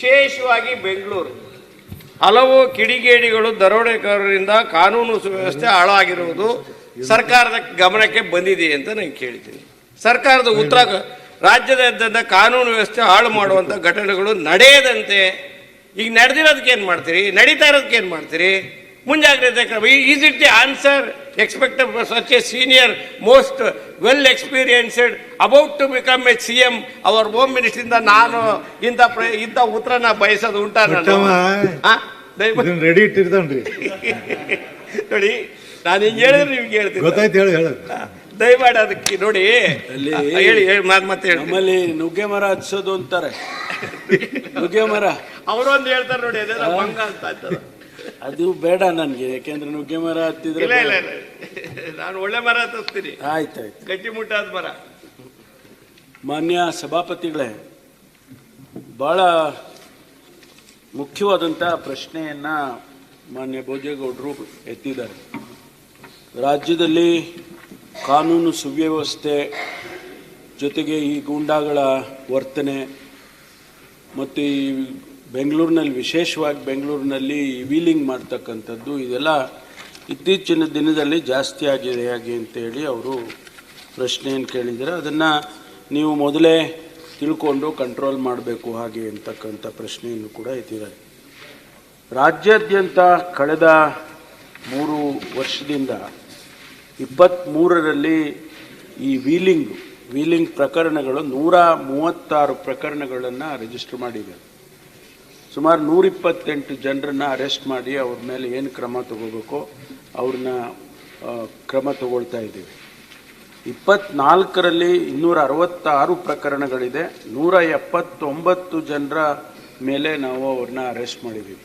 ವಿಶೇಷವಾಗಿ ಬೆಂಗಳೂರು. ಹಲವು ಕಿಡಿಗೇಡಿಗಳು ದರೋಡೆಕೋರರಿಂದ ಕಾನೂನು ಸುವ್ಯವಸ್ಥೆ ಹಾಳಾಗಿರುವುದು ಸರ್ಕಾರದ ಗಮನಕ್ಕೆ ಬಂದಿದೆ ಅಂತ ನಾನು ಕೇಳ್ತೀನಿ. ಸರ್ಕಾರದ ಉತ್ತರ ರಾಜ್ಯದಾದ್ಯಂತ ಕಾನೂನು ವ್ಯವಸ್ಥೆ ಹಾಳು ಮಾಡುವಂಥ ಘಟನೆಗಳು ನಡೆಯದಂತೆ ಈಗ ನಡೆದಿರೋದಕ್ಕೆ ಏನು ಮಾಡ್ತೀರಿ? ನಡೀತಾ ಇರೋದಕ್ಕೆ ಏನು ಮಾಡ್ತೀರಿ? ಮುಂಜಾಗ್ರತೆ ಕ್ರಮ is it the answer expect such a senior most well experienced about to become a C M our home ಇಂದ ನಾನು ಇಂಥ ಪ್ರ ಇಂಥ ಉತ್ತರನ ಬಯಸೋದು ಉಂಟಾ ರೆಡಿ ಇಟ್ಟಿರ್ತಾನ್ರಿ. ನೋಡಿ ನಾನು ಹಿಂಗೆ ಹೇಳಿದ್ರೆ ನಿಮ್ಗೆ ಹೇಳ್ತೀನಿ ಗೊತ್ತಾಯ್ತು ಹೇಳಿ ಹೇಳ. ದಯಮಾಡಿ ಅದಕ್ಕೆ ನೋಡಿ. ಅಲ್ಲಿ ಹೇಳಿ ಹೇಳಿ ಮಾತು ಮತ್ತೆ ಹೇಳ್ತೀನಿ ನಮ್ಮಲ್ಲಿ ನುಗ್ಗೆ ಮರ ಹಚ್ಚೋದು ಅಂತಾರೆ. ನುಗ್ಗೆ ಮರ. ಅವರೊಂದು ಹೇಳ್ತಾರೆ ನೋಡಿ ಅದೇ ಭಂಗ ಅಂತ ಆಯ್ತದ. ಅದು ಬೇಡ ನನಗೆ ಯಾಕೆಂದ್ರೆ ನುಗ್ಗೆ ಮರ ಹತ್ತಿದ್ರೆ ಇಲ್ಲ ಇಲ್ಲ ಇಲ್ಲ. ನಾನು ಒಳ್ಳೆ ಮರ ತರ್ತೀನಿ ಆಯ್ತಾಯ್ತು ಗಟ್ಟಿ ಮುಟ್ಟಾದ ಮರ. ಮಾನ್ಯ ಸಭಾಪತಿಗಳೇ ಬಹಳ ಮುಖ್ಯವಾದಂಥ ಪ್ರಶ್ನೆಯನ್ನ ಮಾನ್ಯ ಭೋಜೇಗೌಡರು ಎತ್ತಿದ್ದಾರೆ. ರಾಜ್ಯದಲ್ಲಿ ಕಾನೂನು ಸುವ್ಯವಸ್ಥೆ ಜೊತೆಗೆ ಈ ಗೂಂಡಾಗಳ ವರ್ತನೆ ಮತ್ತು ಈ ಬೆಂಗಳೂರಿನಲ್ಲಿ, ವಿಶೇಷವಾಗಿ ಬೆಂಗಳೂರಿನಲ್ಲಿ ವೀಲಿಂಗ್ ಮಾಡ್ತಕ್ಕಂಥದ್ದು ಇದೆಲ್ಲ ಇತ್ತೀಚಿನ ದಿನದಲ್ಲಿ ಜಾಸ್ತಿ ಆಗಿದೆ ಹಾಗೆ ಅಂತೇಳಿ ಅವರು ಪ್ರಶ್ನೆಯನ್ನು ಕೇಳಿದ್ದಾರೆ. ಅದನ್ನು ನೀವು ಮೊದಲೇ ತಿಳ್ಕೊಂಡು ಕಂಟ್ರೋಲ್ ಮಾಡಬೇಕು ಹಾಗೆ ಅಂತಕ್ಕಂಥ ಪ್ರಶ್ನೆಯನ್ನು ಕೂಡ ಎತ್ತಿದ್ದಾರೆ. ರಾಜ್ಯಾದ್ಯಂತ ಕಳೆದ ಮೂರು ವರ್ಷದಿಂದ ಇಪ್ಪತ್ತ್ಮೂರರಲ್ಲಿ ಈ ವೀಲಿಂಗ್ ವೀಲಿಂಗ್ ಪ್ರಕರಣಗಳು ನೂರ ಮೂವತ್ತಾರು ಪ್ರಕರಣಗಳನ್ನು ರಿಜಿಸ್ಟರ್ ಮಾಡಿದೆ ಸುಮಾರು ನೂರಿಪ್ಪತ್ತೆಂಟು ಜನರನ್ನ ಅರೆಸ್ಟ್ ಮಾಡಿ ಅವ್ರ ಮೇಲೆ ಏನು ಕ್ರಮ ತಗೋಬೇಕು ಅವ್ರನ್ನ ಕ್ರಮ ತಗೊಳ್ತಾ ಇದ್ದೀವಿ. ಇಪ್ಪತ್ನಾಲ್ಕರಲ್ಲಿ ಇನ್ನೂರ ಅರವತ್ತಾರು ಪ್ರಕರಣಗಳಿದೆ. ನೂರ ಎಪ್ಪತ್ತೊಂಬತ್ತು ಜನರ ಮೇಲೆ ನಾವು ಅವ್ರನ್ನ ಅರೆಸ್ಟ್ ಮಾಡಿದ್ದೀವಿ.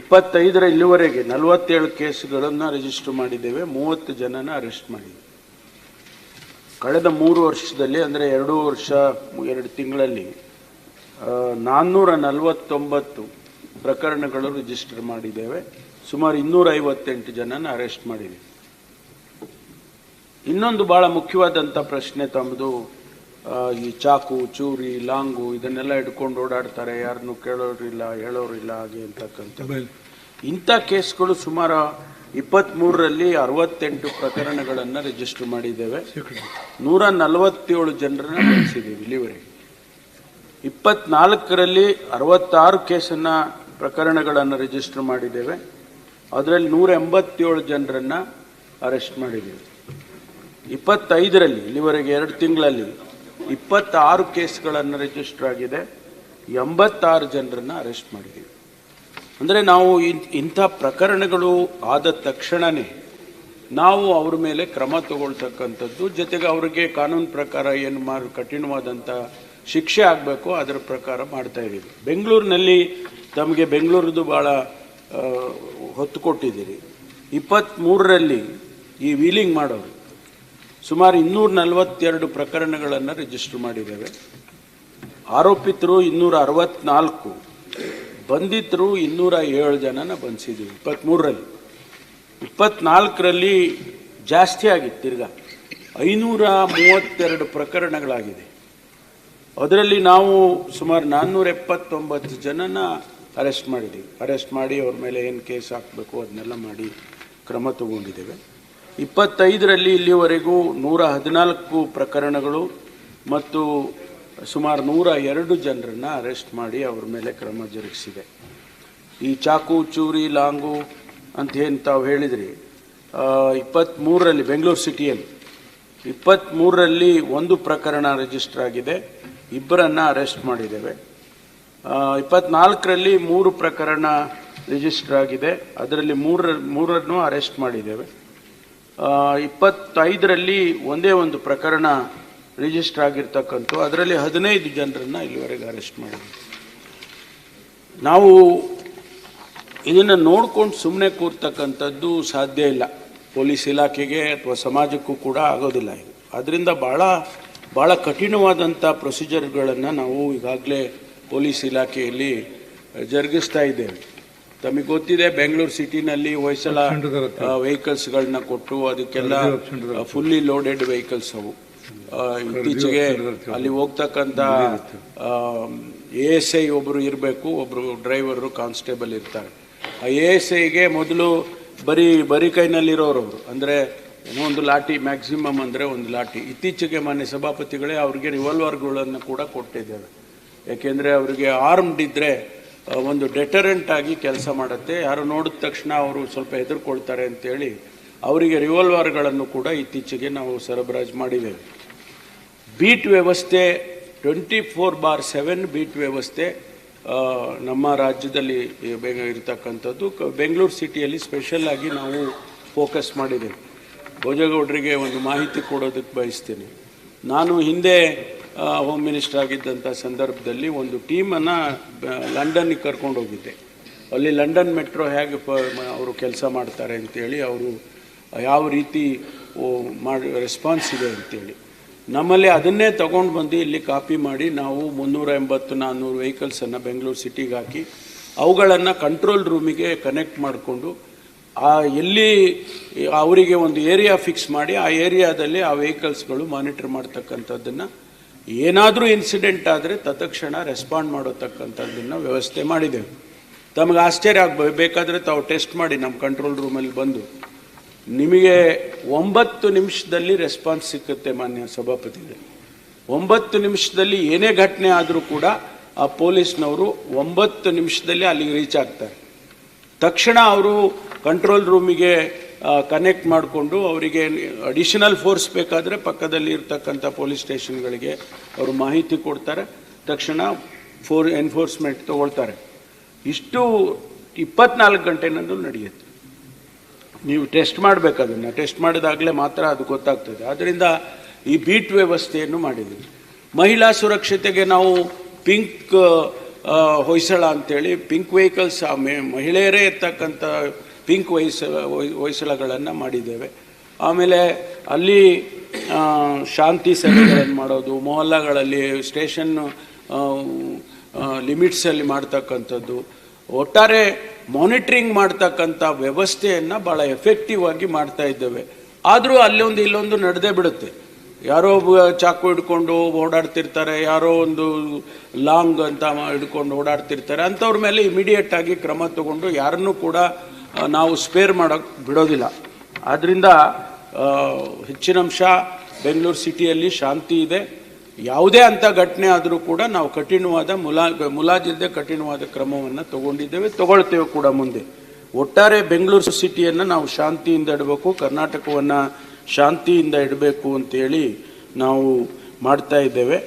ಇಪ್ಪತ್ತೈದರ ಇಲ್ಲಿವರೆಗೆ ನಲವತ್ತೇಳು ಕೇಸ್ಗಳನ್ನು ರಿಜಿಸ್ಟರ್ ಮಾಡಿದ್ದೇವೆ. ಮೂವತ್ತು ಜನನ ಅರೆಸ್ಟ್ ಮಾಡಿದ್ದೀವಿ ಕಳೆದ ಮೂರು ವರ್ಷದಲ್ಲಿ, ಅಂದರೆ ಎರಡು ವರ್ಷ, ಎರಡು ತಿಂಗಳಲ್ಲಿ ನಾನ್ನೂರ ನಲವತ್ತೊಂಬತ್ತು ಪ್ರಕರಣಗಳು ರಿಜಿಸ್ಟರ್ ಮಾಡಿದ್ದೇವೆ. ಸುಮಾರು ಇನ್ನೂರ ಐವತ್ತೆಂಟು ಜನನ ಅರೆಸ್ಟ್ ಮಾಡಿದೆ. ಇನ್ನೊಂದು ಬಹಳ ಮುಖ್ಯವಾದಂಥ ಪ್ರಶ್ನೆ ತಮ್ಮದು ಈ ಚಾಕು ಚೂರಿ ಲಾಂಗು ಇದನ್ನೆಲ್ಲ ಹಿಡ್ಕೊಂಡು ಓಡಾಡ್ತಾರೆ. ಯಾರನ್ನು ಕೇಳೋರಿಲ್ಲ ಹೇಳೋರಿಲ್ಲ ಹಾಗೆ ಅಂತಕ್ಕಂಥ. ಇಂಥ ಕೇಸ್ಗಳು ಸುಮಾರು ಇಪ್ಪತ್ತ್ಮೂರರಲ್ಲಿ ಅರವತ್ತೆಂಟು ಪ್ರಕರಣಗಳನ್ನು ರಿಜಿಸ್ಟರ್ ಮಾಡಿದ್ದೇವೆ. ನೂರ ನಲವತ್ತೇಳು ಜನರನ್ನ ಬಂಧಿಸಿದ್ದೀವಿ ಇಲ್ಲಿವರೆಗೆ. ಇಪ್ಪತ್ನಾಲ್ಕರಲ್ಲಿ ಅರವತ್ತಾರು ಕೇಸನ್ನು ಪ್ರಕರಣಗಳನ್ನು ರಿಜಿಸ್ಟರ್ ಮಾಡಿದ್ದೇವೆ. ಅದರಲ್ಲಿ ನೂರ ಎಂಬತ್ತೇಳು ಜನರನ್ನು ಅರೆಸ್ಟ್ ಮಾಡಿದ್ದೇವೆ. ಇಪ್ಪತ್ತೈದರಲ್ಲಿ, ಇಲ್ಲಿವರೆಗೆ ಎರಡು ತಿಂಗಳಲ್ಲಿ ಇಪ್ಪತ್ತಾರು ಕೇಸ್ಗಳನ್ನು ರಿಜಿಸ್ಟರ್ ಆಗಿದೆ. ಎಂಬತ್ತಾರು ಜನರನ್ನು ಅರೆಸ್ಟ್ ಮಾಡಿದ್ದೀವಿ. ಅಂದರೆ ನಾವು ಇಂಥ ಪ್ರಕರಣಗಳು ಆದ ತಕ್ಷಣವೇ ನಾವು ಅವ್ರ ಮೇಲೆ ಕ್ರಮ ತಗೊಳ್ತಕ್ಕಂಥದ್ದು, ಜೊತೆಗೆ ಅವರಿಗೆ ಕಾನೂನು ಪ್ರಕಾರ ಏನು ಮಾಡಿ ಕಠಿಣವಾದಂಥ ಶಿಕ್ಷೆ ಆಗಬೇಕು, ಅದರ ಪ್ರಕಾರ ಮಾಡ್ತಾ ಇದ್ದೀವಿ. ಬೆಂಗಳೂರಿನಲ್ಲಿ ತಮಗೆ ಬೆಂಗಳೂರದ್ದು ಭಾಳ ಹೊತ್ತು ಕೊಟ್ಟಿದ್ದೀರಿ. ಇಪ್ಪತ್ತ್ಮೂರರಲ್ಲಿ ಈ ವೀಲಿಂಗ್ ಮಾಡೋರು ಸುಮಾರು ಇನ್ನೂರ ನಲವತ್ತೆರಡು ಪ್ರಕರಣಗಳನ್ನು ರಿಜಿಸ್ಟರ್ ಮಾಡಿದ್ದೇವೆ. ಆರೋಪಿತರು ಇನ್ನೂರ ಅರವತ್ನಾಲ್ಕು ಬಂಧಿತರು ಇನ್ನೂರ ಏಳು ಜನನ ಬಂಧಿಸಿದ್ದೀವಿ ಇಪ್ಪತ್ತ್ಮೂರರಲ್ಲಿ ಇಪ್ಪತ್ನಾಲ್ಕರಲ್ಲಿ ಜಾಸ್ತಿ ಆಗಿತ್ತು, ತಿರ್ಗಾ. ಐನೂರ ಮೂವತ್ತೆರಡು ಪ್ರಕರಣಗಳಾಗಿದೆ. ಅದರಲ್ಲಿ ನಾವು ಸುಮಾರು ನಾನ್ನೂರ ಎಪ್ಪತ್ತೊಂಬತ್ತು ಜನನ ಅರೆಸ್ಟ್ ಮಾಡಿದ್ದೀವಿ. ಅರೆಸ್ಟ್ ಮಾಡಿ ಅವ್ರ ಮೇಲೆ ಏನು ಕೇಸ್ ಹಾಕಬೇಕು ಅದನ್ನೆಲ್ಲ ಮಾಡಿ ಕ್ರಮ ತಗೊಂಡಿದ್ದೇವೆ. ಇಪ್ಪತ್ತೈದರಲ್ಲಿ ಇಲ್ಲಿವರೆಗೂ ನೂರ ಹದಿನಾಲ್ಕು ಪ್ರಕರಣಗಳು ಮತ್ತು ಸುಮಾರು ನೂರ ಎರಡು ಜನರನ್ನು ಅರೆಸ್ಟ್ ಮಾಡಿ ಅವ್ರ ಮೇಲೆ ಕ್ರಮ ಜರುಗಿಸಿದೆ. ಈ ಚಾಕು, ಚೂರಿ, ಲಾಂಗು ಅಂತ ಏನು ತಾವು ಹೇಳಿದ್ರಿ ಇಪ್ಪತ್ತ್ಮೂರರಲ್ಲಿ ಬೆಂಗಳೂರು ಸಿಟಿಯಲ್ಲಿ ಇಪ್ಪತ್ತ್ಮೂರರಲ್ಲಿ ಒಂದು ಪ್ರಕರಣ ರಿಜಿಸ್ಟರ್ ಆಗಿದೆ. ಇಬ್ಬರನ್ನು ಅರೆಸ್ಟ್ ಮಾಡಿದ್ದೇವೆ. ಇಪ್ಪತ್ನಾಲ್ಕರಲ್ಲಿ ಮೂರು ಪ್ರಕರಣ ರಿಜಿಸ್ಟರ್ ಆಗಿದೆ. ಅದರಲ್ಲಿ ಮೂರ ಮೂರನ್ನು ಅರೆಸ್ಟ್ ಮಾಡಿದ್ದೇವೆ. ಇಪ್ಪತ್ತೈದರಲ್ಲಿ ಒಂದೇ ಒಂದು ಪ್ರಕರಣ ರಿಜಿಸ್ಟರ್ ಆಗಿರ್ತಕ್ಕಂಥ ಅದರಲ್ಲಿ ಹದಿನೈದು ಜನರನ್ನು ಇಲ್ಲಿವರೆಗೆ ಅರೆಸ್ಟ್ ಮಾಡಿದ್ದೀವಿ. ನಾವು ಇದನ್ನು ನೋಡ್ಕೊಂಡು ಸುಮ್ಮನೆ ಕೂರ್ತಕ್ಕಂಥದ್ದು ಸಾಧ್ಯ ಇಲ್ಲ. ಪೊಲೀಸ್ ಇಲಾಖೆಗೆ ಅಥವಾ ಸಮಾಜಕ್ಕೂ ಕೂಡ ಆಗೋದಿಲ್ಲ ಇದು. ಅದರಿಂದ ಭಾಳ ಭಾಳ ಕಠಿಣವಾದಂಥ ಪ್ರೊಸೀಜರ್ಗಳನ್ನು ನಾವು ಈಗಾಗಲೇ ಪೊಲೀಸ್ ಇಲಾಖೆಯಲ್ಲಿ ಜರುಗಿಸ್ತಾ ಇದ್ದೇವೆ. ತಮಗೆ ಗೊತ್ತಿದೆ ಬೆಂಗಳೂರು ಸಿಟಿನಲ್ಲಿ ಹೊಯ್ಸಲ ವೆಹಿಕಲ್ಸ್ಗಳನ್ನ ಕೊಟ್ಟು ಅದಕ್ಕೆಲ್ಲ ಫುಲ್ಲಿ ಲೋಡೆಡ್ ವೆಹಿಕಲ್ಸ್ ಅವು. ಇತ್ತೀಚೆಗೆ ಅಲ್ಲಿ ಹೋಗ್ತಕ್ಕಂಥ ಎ ಎಸ್ ಐ ಒಬ್ಬರು ಇರಬೇಕು ಒಬ್ಬರು ಡ್ರೈವರು ಕಾನ್ಸ್ಟೇಬಲ್ ಇರ್ತಾರೆ. ಆ ಎ ಎಸ್ ಐಗೆ ಮೊದಲು ಬರೀ ಬರೀ ಕೈನಲ್ಲಿರೋರು ಅವರು. ಅಂದರೆ ಏನೋ ಒಂದು ಲಾಠಿ ಮ್ಯಾಕ್ಸಿಮಮ್ ಅಂದರೆ ಒಂದು ಲಾಠಿ. ಇತ್ತೀಚೆಗೆ ಮಾನ್ಯ ಸಭಾಪತಿಗಳೇ ಅವರಿಗೆ ರಿವಾಲ್ವರ್ಗಳನ್ನು ಕೂಡ ಕೊಟ್ಟಿದ್ದೇವೆ ಯಾಕೆಂದರೆ ಅವರಿಗೆ ಆರ್ಮ್ಡ್ ಇದ್ದರೆ ಒಂದು ಡೆಟರೆಂಟ್ ಆಗಿ ಕೆಲಸ ಮಾಡುತ್ತೆ. ಯಾರು ನೋಡಿದ ತಕ್ಷಣ ಅವರು ಸ್ವಲ್ಪ ಹೆದರ್ಕೊಳ್ತಾರೆ ಅಂತೇಳಿ ಅವರಿಗೆ ರಿವಾಲ್ವರ್ಗಳನ್ನು ಕೂಡ ಇತ್ತೀಚೆಗೆ ನಾವು ಸರಬರಾಜು ಮಾಡಿದ್ದೇವೆ. ಬೀಟ್ ವ್ಯವಸ್ಥೆ twenty four bar seven beat ವ್ಯವಸ್ಥೆ ನಮ್ಮ ರಾಜ್ಯದಲ್ಲಿ ಇರತಕ್ಕಂಥದ್ದು. ಬೆಂಗಳೂರು ಸಿಟಿಯಲ್ಲಿ ಸ್ಪೆಷಲ್ ಆಗಿ ನಾವು ಫೋಕಸ್ ಮಾಡಿದ್ದೇವೆ. ಭೋಜೇಗೌಡರಿಗೆ ಒಂದು ಮಾಹಿತಿ ಕೊಡೋದಕ್ಕೆ ಬಯಸ್ತೀನಿ. ನಾನು ಹಿಂದೆ ಹೋಮ್ ಮಿನಿಸ್ಟರ್ ಆಗಿದ್ದಂಥ ಸಂದರ್ಭದಲ್ಲಿ ಒಂದು ಟೀಮನ್ನು ಲಂಡನ್ನಿಗೆ ಕರ್ಕೊಂಡು ಹೋಗಿದ್ದೆ. ಅಲ್ಲಿ ಲಂಡನ್ ಮೆಟ್ರೋ ಹೇಗೆ ಪ ಅವರು ಕೆಲಸ ಮಾಡ್ತಾರೆ ಅಂತೇಳಿ ಅವರು ಯಾವ ರೀತಿ ಮಾಡಿ ರೆಸ್ಪಾನ್ಸ್ ಇದೆ ಅಂತೇಳಿ. ನಮ್ಮಲ್ಲಿ ಅದನ್ನೇ ತಗೊಂಡು ಬಂದು ಇಲ್ಲಿ ಕಾಪಿ ಮಾಡಿ ನಾವು ಮುನ್ನೂರ ಎಂಬತ್ತು, ನಾನ್ನೂರು ವೆಹಿಕಲ್ಸನ್ನು ಬೆಂಗಳೂರು ಸಿಟಿಗೆ ಹಾಕಿ, ಅವುಗಳನ್ನು ಕಂಟ್ರೋಲ್ ರೂಮಿಗೆ ಕನೆಕ್ಟ್ ಮಾಡಿಕೊಂಡು ಆ, ಎಲ್ಲಿ ಅವರಿಗೆ ಒಂದು ಏರಿಯಾ ಫಿಕ್ಸ್ ಮಾಡಿ ಆ ಏರಿಯಾದಲ್ಲಿ ಆ ವೆಹಿಕಲ್ಸ್ಗಳು ಮಾನಿಟರ್ ಮಾಡ್ತಕ್ಕಂಥದ್ದನ್ನು ಏನಾದರೂ ಇನ್ಸಿಡೆಂಟ್ ಆದರೆ ತತ್ಕ್ಷಣ ರೆಸ್ಪಾಂಡ್ ಮಾಡತಕ್ಕಂಥದ್ದನ್ನು ವ್ಯವಸ್ಥೆ ಮಾಡಿದ್ದೇವೆ. ತಮಗೆ ಆಶ್ಚರ್ಯ ಆಗ್ಬೋದು ಬೇಕಾದರೆ ತಾವು ಟೆಸ್ಟ್ ಮಾಡಿ ನಮ್ಮ ಕಂಟ್ರೋಲ್ ರೂಮಲ್ಲಿ ಬಂದು. ನಿಮಗೆ ಒಂಬತ್ತು ನಿಮಿಷದಲ್ಲಿ ರೆಸ್ಪಾನ್ಸ್ ಸಿಕ್ಕುತ್ತೆ ಮಾನ್ಯ ಸಭಾಪತಿಗಳು. ಒಂಬತ್ತು ನಿಮಿಷದಲ್ಲಿ ಏನೇ ಘಟನೆ ಆದರೂ ಕೂಡ ಆ ಪೊಲೀಸ್ನವರು ಒಂಬತ್ತು ನಿಮಿಷದಲ್ಲಿ ಅಲ್ಲಿಗೆ ರೀಚ್ ಆಗ್ತಾರೆ. ತಕ್ಷಣ ಅವರು ಕಂಟ್ರೋಲ್ ರೂಮಿಗೆ ಕನೆಕ್ಟ್ ಮಾಡಿಕೊಂಡು ಅವರಿಗೆ ಅಡಿಷನಲ್ ಫೋರ್ಸ್ ಬೇಕಾದರೆ ಪಕ್ಕದಲ್ಲಿ ಇರ್ತಕ್ಕಂಥ ಪೊಲೀಸ್ ಸ್ಟೇಷನ್ಗಳಿಗೆ ಅವರು ಮಾಹಿತಿ ಕೊಡ್ತಾರೆ. ತಕ್ಷಣ ಫೋರ್ ಎನ್ಫೋರ್ಸ್ಮೆಂಟ್ ತಗೊಳ್ತಾರೆ. ಇಷ್ಟು ಇಪ್ಪತ್ನಾಲ್ಕು ಗಂಟೆನಲ್ಲೂ ನಡೆಯುತ್ತೆ. ನೀವು ಟೆಸ್ಟ್ ಮಾಡಬೇಕು ಅದನ್ನು. ಟೆಸ್ಟ್ ಮಾಡಿದಾಗಲೇ ಮಾತ್ರ ಅದು ಗೊತ್ತಾಗ್ತದೆ. ಆದ್ದರಿಂದ ಈ ಬೀಟ್ ವ್ಯವಸ್ಥೆಯನ್ನು ಮಾಡಿದ್ದೀವಿ. ಮಹಿಳಾ ಸುರಕ್ಷತೆಗೆ ನಾವು ಪಿಂಕ್ ಹೊಯ್ಸಳ ಅಂತೇಳಿ ಪಿಂಕ್ ವೆಹಿಕಲ್ಸ್ ಮಹಿಳೆಯರೇ ಇರ್ತಕ್ಕಂಥ ಪಿಂಕ್ ವಹಿಸ ಹೊಯ್ಸಳಗಳನ್ನು ಮಾಡಿದ್ದೇವೆ. ಆಮೇಲೆ ಅಲ್ಲಿ ಶಾಂತಿ ಸಭೆಗಳನ್ನು ಮಾಡೋದು, ಮೊಹಲ್ಲಾಗಳಲ್ಲಿ ಸ್ಟೇಷನ್ ಲಿಮಿಟ್ಸಲ್ಲಿ ಮಾಡ್ತಕ್ಕಂಥದ್ದು. ಒಟ್ಟಾರೆ ಮಾನಿಟ್ರಿಂಗ್ ಮಾಡ್ತಕ್ಕಂಥ ವ್ಯವಸ್ಥೆಯನ್ನು ಭಾಳ ಎಫೆಕ್ಟಿವ್ ಆಗಿ ಮಾಡ್ತಾ ಇದ್ದೇವೆ. ಆದರೂ ಅಲ್ಲೊಂದು ಇಲ್ಲೊಂದು ನಡೆದೇ ಬಿಡುತ್ತೆ. ಯಾರೋ ಚಾಕು ಹಿಡ್ಕೊಂಡು ಓಡಾಡ್ತಿರ್ತಾರೆ, ಯಾರೋ ಒಂದು ಲಾಂಗ್ ಅಂತ ಹಿಡ್ಕೊಂಡು ಓಡಾಡ್ತಿರ್ತಾರೆ, ಅಂಥವ್ರ ಮೇಲೆ ಇಮಿಡಿಯೇಟ್ ಆಗಿ ಕ್ರಮ ತಗೊಂಡು ಯಾರನ್ನೂ ಕೂಡ ನಾವು ಸ್ಪೇರ್ ಮಾಡೋಕ್ಕೆ ಬಿಡೋದಿಲ್ಲ. ಆದ್ದರಿಂದ ಹೆಚ್ಚಿನ ಅಂಶ ಬೆಂಗಳೂರು ಸಿಟಿಯಲ್ಲಿ ಶಾಂತಿ ಇದೆ. ಯಾವುದೇ ಅಂಥ ಘಟನೆ ಆದರೂ ಕೂಡ ನಾವು ಕಠಿಣವಾದ ಮುಲಾ ಮುಲಾಜಿಲ್ಲದೆ ಕಠಿಣವಾದ ಕ್ರಮವನ್ನು ತಗೊಂಡಿದ್ದೇವೆ, ತಗೊಳ್ತೇವೆ ಕೂಡ ಮುಂದೆ. ಒಟ್ಟಾರೆ ಬೆಂಗಳೂರು ಸಿಟಿಯನ್ನು ನಾವು ಶಾಂತಿಯಿಂದ ಇಡಬೇಕು, ಕರ್ನಾಟಕವನ್ನು ಶಾಂತಿಯಿಂದ ಇಡಬೇಕು ಅಂತೇಳಿ ನಾವು ಮಾಡ್ತಾ ಇದ್ದೇವೆ.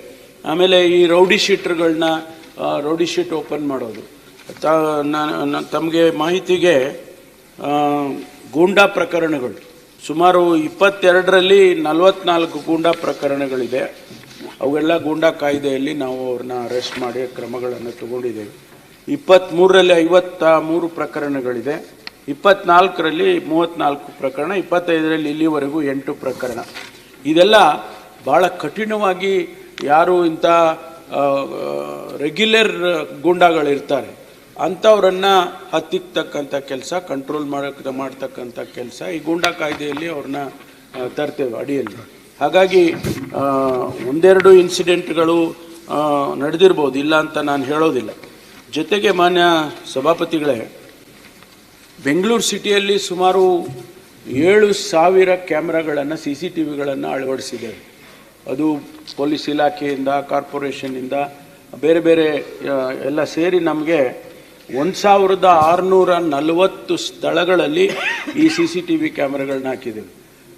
ಆಮೇಲೆ ಈ ರೌಡಿ ಶೀಟ್ರ್ಗಳನ್ನ ರೌಡಿ ಶೀಟ್ ಓಪನ್ ಮಾಡೋದು. ತ ತಮಗೆ ಮಾಹಿತಿಗೆ ಗೂಂಡಾ ಪ್ರಕರಣಗಳು. ಸುಮಾರು ಇಪ್ಪತ್ತೆರಡರಲ್ಲಿ ನಲವತ್ನಾಲ್ಕು ಗೂಂಡಾ ಪ್ರಕರಣಗಳಿದೆ. ಅವೆಲ್ಲ ಗೂಂಡಾ ಕಾಯ್ದೆಯಲ್ಲಿ ನಾವು ಅವ್ರನ್ನ ಅರೆಸ್ಟ್ ಮಾಡಿ ಕ್ರಮಗಳನ್ನು ತಗೊಂಡಿದ್ದೇವೆ. ಇಪ್ಪತ್ತ್ಮೂರರಲ್ಲಿ ಐವತ್ತ ಮೂರು ಪ್ರಕರಣಗಳಿದೆ. ಇಪ್ಪತ್ನಾಲ್ಕರಲ್ಲಿ ಮೂವತ್ತ್ನಾಲ್ಕು ಪ್ರಕರಣ, ಇಪ್ಪತ್ತೈದರಲ್ಲಿ ಇಲ್ಲಿವರೆಗೂ ಎಂಟು ಪ್ರಕರಣ. ಇದೆಲ್ಲ ಭಾಳ ಕಠಿಣವಾಗಿ ಯಾರು ಇಂಥ ರೆಗ್ಯುಲರ್ ಗೂಂಡಾಗಳಿರ್ತಾರೆ. ಅಂಥವ್ರನ್ನ ಹತ್ತಿಕ್ತಕ್ಕಂಥ ಕೆಲಸ ಕಂಟ್ರೋಲ್ ಮಾಡಕ್ಕೆ ಮಾಡ್ತಕ್ಕಂಥ ಕೆಲಸ, ಈ ಗೂಂಡಾ ಕಾಯ್ದೆಯಲ್ಲಿ ಅವ್ರನ್ನ ತರ್ತೇವೆ ಅಡಿಯಲ್ಲಿ. ಹಾಗಾಗಿ ಒಂದೆರಡು ಇನ್ಸಿಡೆಂಟ್ಗಳು ನಡೆದಿರ್ಬೋದು, ಇಲ್ಲ ಅಂತ ನಾನು ಹೇಳೋದಿಲ್ಲ. ಜೊತೆಗೆ ಮಾನ್ಯ ಸಭಾಪತಿಗಳೇ, ಬೆಂಗಳೂರು ಸಿಟಿಯಲ್ಲಿ ಸುಮಾರು ಏಳು ಸಾವಿರ ಕ್ಯಾಮ್ರಾಗಳನ್ನು ಸಿ ಸಿ ಟಿ ವಿಗಳನ್ನು ಅಳವಡಿಸಿದ್ದೇವೆ. ಅದು ಪೊಲೀಸ್ ಇಲಾಖೆಯಿಂದ ಕಾರ್ಪೊರೇಷನಿಂದ ಬೇರೆ ಬೇರೆ ಎಲ್ಲ ಸೇರಿ ನಮಗೆ ಒಂದು ಸಾವಿರದ ಆರುನೂರ ನಲವತ್ತು ಸ್ಥಳಗಳಲ್ಲಿ ಈ ಸಿ ಸಿ ಟಿ ವಿ ಕ್ಯಾಮ್ರಾಗಳನ್ನ ಹಾಕಿದ್ದೀವಿ.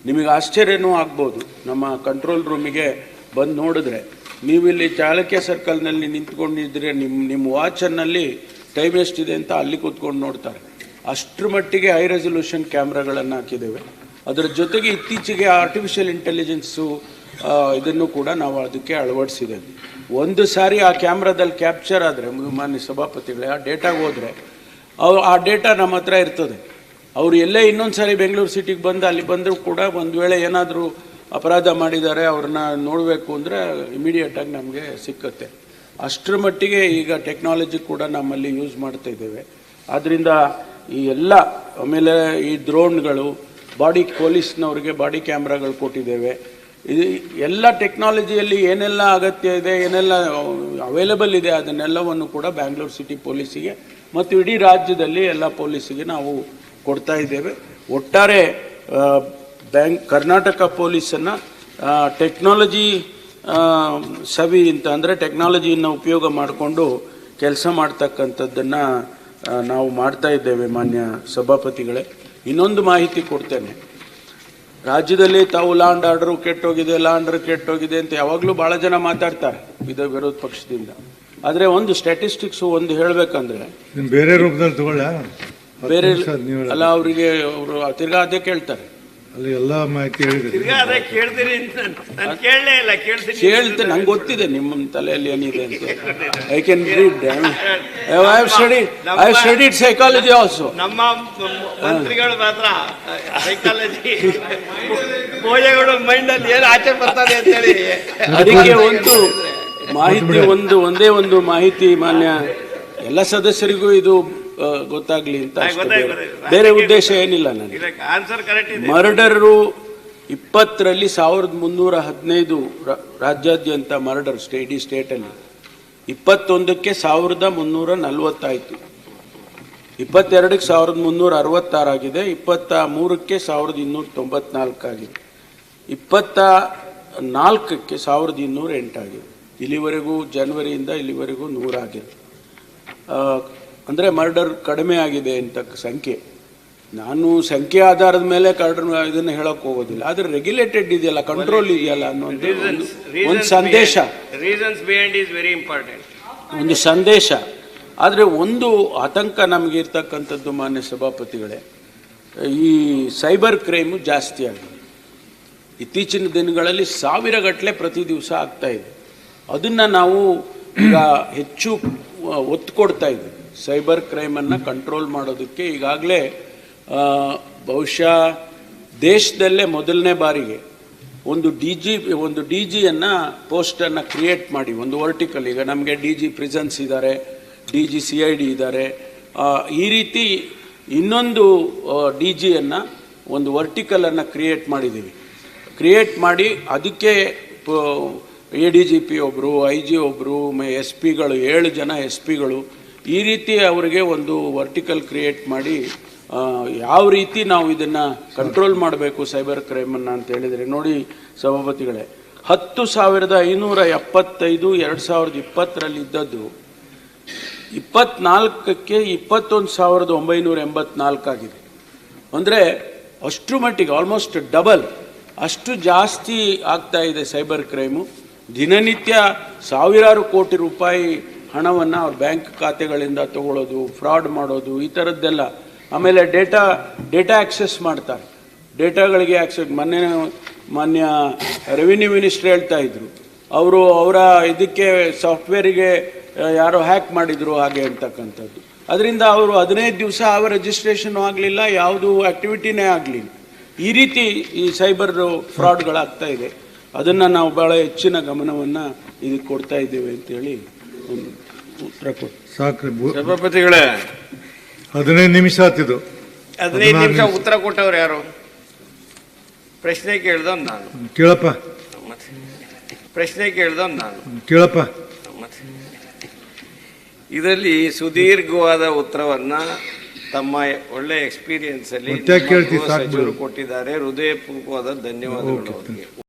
ನಿಮಗೆ ಆಶ್ಚರ್ಯನೂ ಆಗ್ಬೋದು. ನಮ್ಮ ಕಂಟ್ರೋಲ್ ರೂಮಿಗೆ ಬಂದು ನೋಡಿದ್ರೆ ನೀವಿಲ್ಲಿ ಚಾಲಕ್ಯ ಸರ್ಕಲ್ನಲ್ಲಿ ನಿಂತ್ಕೊಂಡಿದ್ರೆ ನಿಮ್ಮ ನಿಮ್ಮ ವಾಚನ್ನಲ್ಲಿ ಟೈಮ್ ಎಷ್ಟಿದೆ ಅಂತ ಅಲ್ಲಿ ಕೂತ್ಕೊಂಡು ನೋಡ್ತಾರೆ. ಅಷ್ಟರ ಮಟ್ಟಿಗೆ ಹೈ ರೆಸೊಲ್ಯೂಷನ್ ಕ್ಯಾಮ್ರಾಗಳನ್ನು ಹಾಕಿದ್ದೇವೆ. ಅದರ ಜೊತೆಗೆ ಇತ್ತೀಚೆಗೆ ಆರ್ಟಿಫಿಷಿಯಲ್ ಇಂಟೆಲಿಜೆನ್ಸು ಇದನ್ನು ಕೂಡ ನಾವು ಅದಕ್ಕೆ ಅಳವಡಿಸಿದ್ದೇವೆ. ಒಂದು ಸಾರಿ ಆ ಕ್ಯಾಮ್ರಾದಲ್ಲಿ ಕ್ಯಾಪ್ಚರ್ ಆದರೆ ಮಾನ್ಯ ಸಭಾಪತಿಗಳೇ, ಆ ಡೇಟಾಗೆ ಹೋದರೆ ಅವ್ರು ಆ ಡೇಟಾ ನಮ್ಮ ಹತ್ರ ಇರ್ತದೆ. ಅವರು ಎಲ್ಲೇ ಇನ್ನೊಂದು ಸಾರಿ ಬೆಂಗಳೂರು ಸಿಟಿಗೆ ಬಂದು, ಅಲ್ಲಿ ಬಂದರೂ ಕೂಡ ಒಂದು ವೇಳೆ ಏನಾದರೂ ಅಪರಾಧ ಮಾಡಿದ್ದಾರೆ, ಅವ್ರನ್ನ ನೋಡಬೇಕು ಅಂದರೆ ಇಮಿಡಿಯೇಟಾಗಿ ನಮಗೆ ಸಿಕ್ಕತ್ತೆ. ಅಷ್ಟರ ಮಟ್ಟಿಗೆ ಈಗ ಟೆಕ್ನಾಲಜಿ ಕೂಡ ನಮ್ಮಲ್ಲಿ ಯೂಸ್ ಮಾಡ್ತಾ ಇದ್ದೇವೆ. ಆದ್ದರಿಂದ ಈ ಎಲ್ಲ, ಆಮೇಲೆ ಈ ಡ್ರೋನ್ಗಳು ಬಾಡಿ ಪೊಲೀಸ್ನವ್ರಿಗೆ ಬಾಡಿ ಕ್ಯಾಮ್ರಾಗಳು ಕೊಟ್ಟಿದ್ದೇವೆ. ಇದು ಎಲ್ಲ ಟೆಕ್ನಾಲಜಿಯಲ್ಲಿ ಏನೆಲ್ಲ ಅಗತ್ಯ ಇದೆ, ಏನೆಲ್ಲ ಅವೈಲಬಲ್ ಇದೆ, ಅದನ್ನೆಲ್ಲವನ್ನು ಕೂಡ ಬ್ಯಾಂಗ್ಳೂರು ಸಿಟಿ ಪೊಲೀಸಿಗೆ ಮತ್ತು ಇಡೀ ರಾಜ್ಯದಲ್ಲಿ ಎಲ್ಲ ಪೊಲೀಸಿಗೆ ನಾವು ಕೊಡ್ತಾ ಇದ್ದೇವೆ. ಒಟ್ಟಾರೆ ಬ್ಯಾಂಕ್ ಕರ್ನಾಟಕ ಪೊಲೀಸನ್ನು ಟೆಕ್ನಾಲಜಿ ಸವಿ ಅಂತ ಅಂದರೆ ಟೆಕ್ನಾಲಜಿಯನ್ನು ಉಪಯೋಗ ಮಾಡಿಕೊಂಡು ಕೆಲಸ ಮಾಡ್ತಕ್ಕಂಥದ್ದನ್ನು ನಾವು ಮಾಡ್ತಾ ಇದ್ದೇವೆ ಮಾನ್ಯ ಸಭಾಪತಿಗಳೇ. ಇನ್ನೊಂದು ಮಾಹಿತಿ ಕೊಡ್ತೇನೆ. ರಾಜ್ಯದಲ್ಲಿ ತಾವು ಲಾಂಡ್ ಆರ್ಡರ್ ಕೆಟ್ಟೋಗಿದೆ ಲಾಂಡರ್ ಕೆಟ್ಟೋಗಿದೆ ಅಂತ ಯಾವಾಗಲೂ ಭಾಳ ಜನ ಮಾತಾಡ್ತಾರೆ ಇದು ವಿರೋಧ ಪಕ್ಷದಿಂದ. ಆದರೆ ಒಂದು ಸ್ಟ್ಯಾಟಿಸ್ಟಿಕ್ಸ್ ಒಂದು ಹೇಳಬೇಕಂದ್ರೆ ಬೇರೆ ರೂಪದಲ್ಲಿ ತಗೊಳ್ಳ? ಬೇರೆ ಅಲ್ಲ ಅವರಿಗೆ ಅವರು ತಿರ್ಗಾ ಅದೇ ಕೇಳ್ತಾರೆ. ಅಲ್ಲಿ ಎಲ್ಲ ಮಾಹಿತಿ ಹೇಳಿದ್ರಿ ತಿರ್ಗಾ ಅದೇ ಕೇಳ್ತೀರಿ ನಾನು. ಕೇಳಲೇ ಇಲ್ಲ ಕೇಳ್ತೀನಿ ಕೇಳ್ತೆ ನಂಗೆ ಗೊತ್ತಿದೆ ನಿಮ್ಮ ತಲೆಯಲ್ಲಿ ಏನಿದೆ ಅಂತ. I can read I have study I have studied psychology also ನಮ್ಮ ಮಂತ್ರಿಗಳು ಮಾತ್ರ ಸೈಕಾಲಜಿ ಪೂಜೆಗಳು ಮೈಂಡ್ ಅಲ್ಲಿ ಏನು ಆಚೆ ಬರ್ತದೆ ಅಂತೇಳಿ ಅದಕ್ಕೆ ಒಂದು ಮಾಹಿತಿ ಒಂದು ಒಂದೇ ಒಂದು ಮಾಹಿತಿ ಮಾನ್ಯ ಎಲ್ಲ ಸದಸ್ಯರಿಗೂ ಇದು ಗೊತ್ತಾಗ್ಲಿ ಅಂತ ಬೇರೆ- ಉದ್ದೇಶ ಏನಿಲ್ಲ ನನಗೆ. ಮರ್ಡರು ಇಪ್ಪತ್ತರಲ್ಲಿ ಸಾವಿರದ ಮುನ್ನೂರ ಹದಿನೈದು ರಾಜ್ಯಾದ್ಯಂತ ಮರ್ಡರ್ ಸ್ಟೇಟ್ ಸ್ಟೇಟ್ ಸ್ಟೇಟಲ್ಲಿ ಇಪ್ಪತ್ತೊಂದಕ್ಕೆ ಸಾವಿರದ ಮುನ್ನೂರ ನಲ್ವತ್ತಾಯ್ತು. ಇಪ್ಪತ್ತೆರಡಕ್ಕೆ ಸಾವಿರದ ಮುನ್ನೂರ ಅರವತ್ತಾರಾಗಿದೆ. ಇಪ್ಪತ್ತ ಮೂರಕ್ಕೆ ಸಾವಿರದ ಇನ್ನೂರ ತೊಂಬತ್ನಾಲ್ಕಾಗಿದೆ. ಇಪ್ಪತ್ತ ನಾಲ್ಕಕ್ಕೆ ಸಾವಿರದ ಇನ್ನೂರ ಎಂಟಾಗಿದೆ. ಇಲ್ಲಿವರೆಗೂ ಜನವರಿಯಿಂದ ಇಲ್ಲಿವರೆಗೂ ನೂರಾಗಿದೆ. ಅಂದರೆ ಮರ್ಡರ್ ಕಡಿಮೆ ಆಗಿದೆ ಅಂತ ಸಂಖ್ಯೆ. ನಾನು ಸಂಖ್ಯೆ ಆಧಾರದ ಮೇಲೆ ಕರ್ಡರ್ ಇದನ್ನು ಹೇಳಕ್ ಹೋಗೋದಿಲ್ಲ. ಆದರೆ ರೆಗ್ಯುಲೇಟೆಡ್ ಇದೆಯಲ್ಲ ಕಂಟ್ರೋಲ್ ಇದೆಯಲ್ಲ ಅನ್ನೋ ಒಂದು- ಸಂದೇಶ. Reasons behind is very important ಒಂದು ಸಂದೇಶ. ಆದರೆ ಒಂದು ಆತಂಕ ನಮಗೆ ಇರ್ತಕ್ಕಂಥದ್ದು ಮಾನ್ಯ ಸಭಾಪತಿಗಳೇ ಈ ಸೈಬರ್ ಕ್ರೈಮು ಜಾಸ್ತಿ ಆಗಿದೆ. ಇತ್ತೀಚಿನ ದಿನಗಳಲ್ಲಿ ಸಾವಿರ ಗಟ್ಟಲೆ ಪ್ರತಿ ದಿವಸ ಆಗ್ತಾ ಇದೆ. ಅದನ್ನು ನಾವು ಈಗ ಹೆಚ್ಚು ಒತ್ತು ಕೊಡ್ತಾ ಇದ್ದೀವಿ. ಸೈಬರ್ ಕ್ರೈಮನ್ನು ಕಂಟ್ರೋಲ್ ಮಾಡೋದಕ್ಕೆ ಈಗಾಗಲೇ ಬಹುಶಃ ದೇಶದಲ್ಲೇ ಮೊದಲನೇ ಬಾರಿಗೆ ಒಂದು ಡಿ ಜಿ ಒಂದು ಡಿ ಜಿಯನ್ನು ಪೋಸ್ಟನ್ನು ಕ್ರಿಯೇಟ್ ಮಾಡಿ, ಒಂದು ವರ್ಟಿಕಲ್ ಈಗ ನಮಗೆ ಡಿ ಜಿ ಪ್ರಿಸನ್ಸ್ ಇದ್ದಾರೆ D G C I D ಇದ್ದಾರೆ. ಈ ರೀತಿ ಇನ್ನೊಂದು ಡಿ ಜಿಯನ್ನು ಒಂದು ವರ್ಟಿಕಲನ್ನು ಕ್ರಿಯೇಟ್ ಮಾಡಿದ್ದೀವಿ. ಕ್ರಿಯೇಟ್ ಮಾಡಿ ಅದಕ್ಕೆ ಎ ಡಿ ಜಿ ಪಿ ಒಬ್ಬರು ಐ ಜಿ ಒಬ್ಬರು ಎಸ್ ಪಿಗಳು, ಏಳು ಜನ ಎಸ್ ಪಿಗಳು ಈ ರೀತಿ ಅವರಿಗೆ ಒಂದು ವರ್ಟಿಕಲ್ ಕ್ರಿಯೇಟ್ ಮಾಡಿ ಯಾವ ರೀತಿ ನಾವು ಇದನ್ನು ಕಂಟ್ರೋಲ್ ಮಾಡಬೇಕು ಸೈಬರ್ ಕ್ರೈಮನ್ನು ಅಂತ ಹೇಳಿದರೆ, ನೋಡಿ ಸಭಾಪತಿಗಳೇ, ಹತ್ತು ಸಾವಿರದ ಐನೂರ ಎಪ್ಪತ್ತೈದು, ಎರಡು ಸಾವಿರದ ಇಪ್ಪತ್ತರಲ್ಲಿ ಇದ್ದದ್ದು, ಇಪ್ಪತ್ನಾಲ್ಕಕ್ಕೆ ಇಪ್ಪತ್ತೊಂದು ಸಾವಿರದ ಒಂಬೈನೂರ ಎಂಬತ್ನಾಲ್ಕಾಗಿದೆ. ಅಂದರೆ ಅಷ್ಟು ಮಟ್ಟಿಗೆ ಆಲ್ಮೋಸ್ಟ್ ಡಬಲ್ ಅಷ್ಟು ಜಾಸ್ತಿ ಆಗ್ತಾ ಇದೆ ಸೈಬರ್ ಕ್ರೈಮು ದಿನನಿತ್ಯ ಸಾವಿರಾರು ಕೋಟಿ ರೂಪಾಯಿ ಹಣವನ್ನು ಅವ್ರ ಬ್ಯಾಂಕ್ ಖಾತೆಗಳಿಂದ ತಗೊಳ್ಳೋದು ಫ್ರಾಡ್ ಮಾಡೋದು, ಈ ಥರದ್ದೆಲ್ಲ ಆಮೇಲೆ ಡೇಟಾ ಡೇಟಾ ಆಕ್ಸೆಸ್ ಮಾಡ್ತಾರೆ. ಡೇಟಾಗಳಿಗೆ ಆಕ್ಸೆಸ್, ಮೊನ್ನೆ ಮಾನ್ಯ ರೆವಿನ್ಯೂ ಮಿನಿಸ್ಟ್ರ್ ಹೇಳ್ತಾ ಇದ್ರು. ಅವರು ಅವರ ಇದಕ್ಕೆ, ಸಾಫ್ಟ್ವೇರಿಗೆ ಯಾರೋ ಹ್ಯಾಕ್ ಮಾಡಿದ್ರು ಹಾಗೆ ಅಂತಕ್ಕಂಥದ್ದು. ಅದರಿಂದ ಅವರು ಹದಿನೈದು ದಿವಸ ಯಾವ ರಿಜಿಸ್ಟ್ರೇಷನ್ ಆಗಲಿಲ್ಲ, ಯಾವುದು ಆಕ್ಟಿವಿಟಿನೇ ಆಗಲಿಲ್ಲ. ಈ ರೀತಿ ಈ ಸೈಬರ್ ಫ್ರಾಡ್ಗಳಾಗ್ತಾ ಇದೆ. ಅದನ್ನು ನಾವು ಭಾಳ ಹೆಚ್ಚಿನ ಗಮನವನ್ನು ಇದಕ್ಕೆ ಕೊಡ್ತಾ ಇದ್ದೇವೆ ಅಂತೇಳಿ ಉತ್ತರ ಕೊಟ್ಟು ಸಾಕ್ರಿ ಸಭಾಪತಿಗಳೇ. ಹದಿನೈದು ನಿಮಿಷ ಆತಿದು ಹದಿನೈದು ನಿಮಿಷ ಉತ್ತರ ಕೊಟ್ಟವ್ರು ಯಾರು? ಪ್ರಶ್ನೆ ಕೇಳ್ದವ್ ನಾನು. ಕೇಳಪ್ಪ. ಪ್ರಶ್ನೆ ಕೇಳ್ದವ್ ನಾನು. ಕೇಳಪ್ಪ. ಇದರಲ್ಲಿ ಸುದೀರ್ಘವಾದ ಉತ್ತರವನ್ನ ತಮ್ಮ ಒಳ್ಳೆ ಎಕ್ಸ್ಪೀರಿಯನ್ಸ್ ಅಲ್ಲಿ ಕೊಟ್ಟಿದ್ದಾರೆ. ಹೃದಯಪೂರ್ವಕವಾದ ಧನ್ಯವಾದಗಳು ಅವರಿಗೆ.